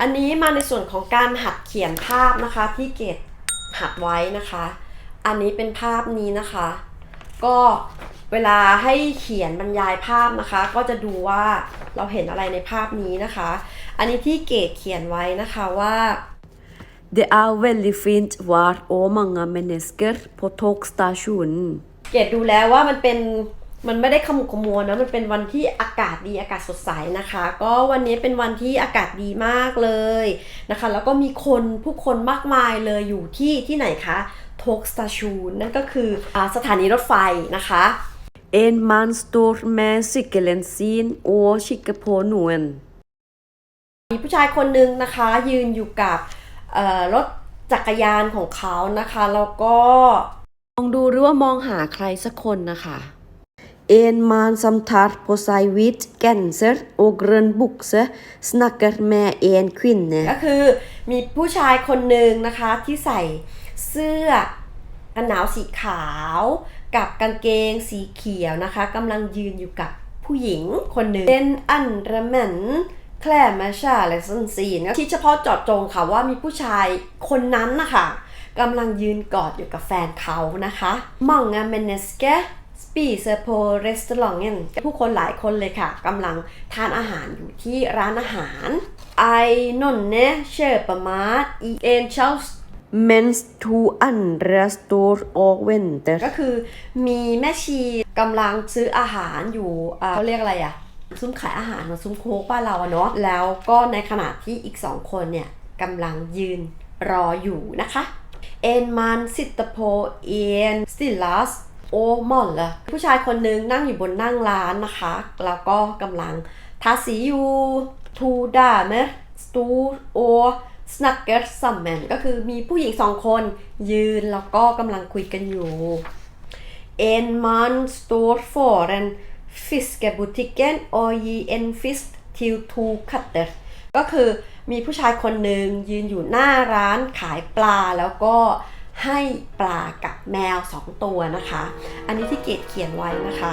อันนี้มาในส่วนของการหัดเขียนภาพนะคะที่เกดหัดไว้นะคะ อันนี้เป็นภาพนี้นะคะ ก็เวลาให้เขียนบรรยายภาพนะคะ ก็จะดูว่าเราเห็นอะไรในภาพนี้นะคะ อันนี้ที่เกดเขียนไว้นะคะว่า Det er veldig fint vær og mange mennesker på togstasjonen. เกดดูแล้วว่ามันเป็น มันไม่ได้ขมุกขมัวนะ มันเป็นวันที่อากาศดีอากาศสดใสนะคะ ก็วันนี้เป็นวันที่อากาศดีมากเลยนะคะ แล้วก็มีคนผู้คนมากมายเลยอยู่ที่ที่ไหนคะโทกสตาชูนนั่นก็คืออาสถานีรถไฟนะคะ En mann står med sykkelen sin og kikker på noen. มีผู้ชายคนหนึ่งนะคะยืนอยู่กับเอ่อรถจักรยานของเขานะคะ แล้วก็ มองดูหรือว่ามองหาใครสักคนนะคะ En mann som tar på seg hvit genser og grønn bukse, snakker med en kvinne. ก็คือมีผู้ชายคนหนึ่งนะคะที่ใส่เสื้อกันหนาวสีขาว กับกางเกงสีเขียวนะคะกำลังยืนอยู่กับผู้หญิงคนหนึ่งเป็นอันรแมนแคลมาชาและซันซีนที่เฉพาะเจาะจงค่ะว่ามีผู้ชายคนนั้นนะคะกำลังยืนกอดอยู่กับแฟนเขานะคะมองงาเมเนสเก ปีเซโพเรสตอรองเนผู้คนหลายคนเลยค่ะกำลังทานอาหารอยู่ที่ร้านอาหารไอนนเนเชอร์ประมาทอีเอ็นเชลส์ Mens to andre står og venter. ก็คือมีแม่ชีกำลังซื้ออาหารอยู่อ่าเขาเรียกอะไรอะซุ้มขายอาหารมาซุ้มโคกบ้านเราอะเนาะแล้วก็ในขณะที่อีกสองคนเนี่ยกำลังยืนรออยู่นะคะเอ็นมันสิตโพเอ็นสติลัส โอ้มอนละผู้ชายคนหนึ่งนั่งอยู่บนนั่งร้านนะคะ แล้วก็กำลังทาสีอยู่ทูดาเมสตูโอ snacker sammen ก็คือมีผู้หญิงสองคนยืนแล้วก็กำลังคุยกันอยู่ En man står foran fiskebutikken og gir en fisk til to katter ก็คือมีผู้ชายคนหนึ่งยืนอยู่หน้าร้านขายปลาแล้วก็ ให้ปลากับแมว 2 ตัวนะคะ อันนี้ที่เกดเขียนไว้นะคะ